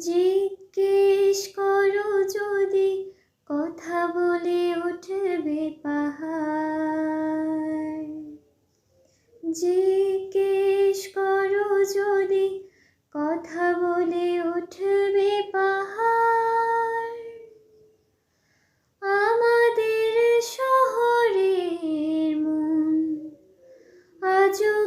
জিজ্ঞেস করো যদি কথা বলে উঠবে পাহাড়। জিজ্ঞেস করো যদি কথা বলে উঠবে পাহাড়। আমাদের শহরের মন আজও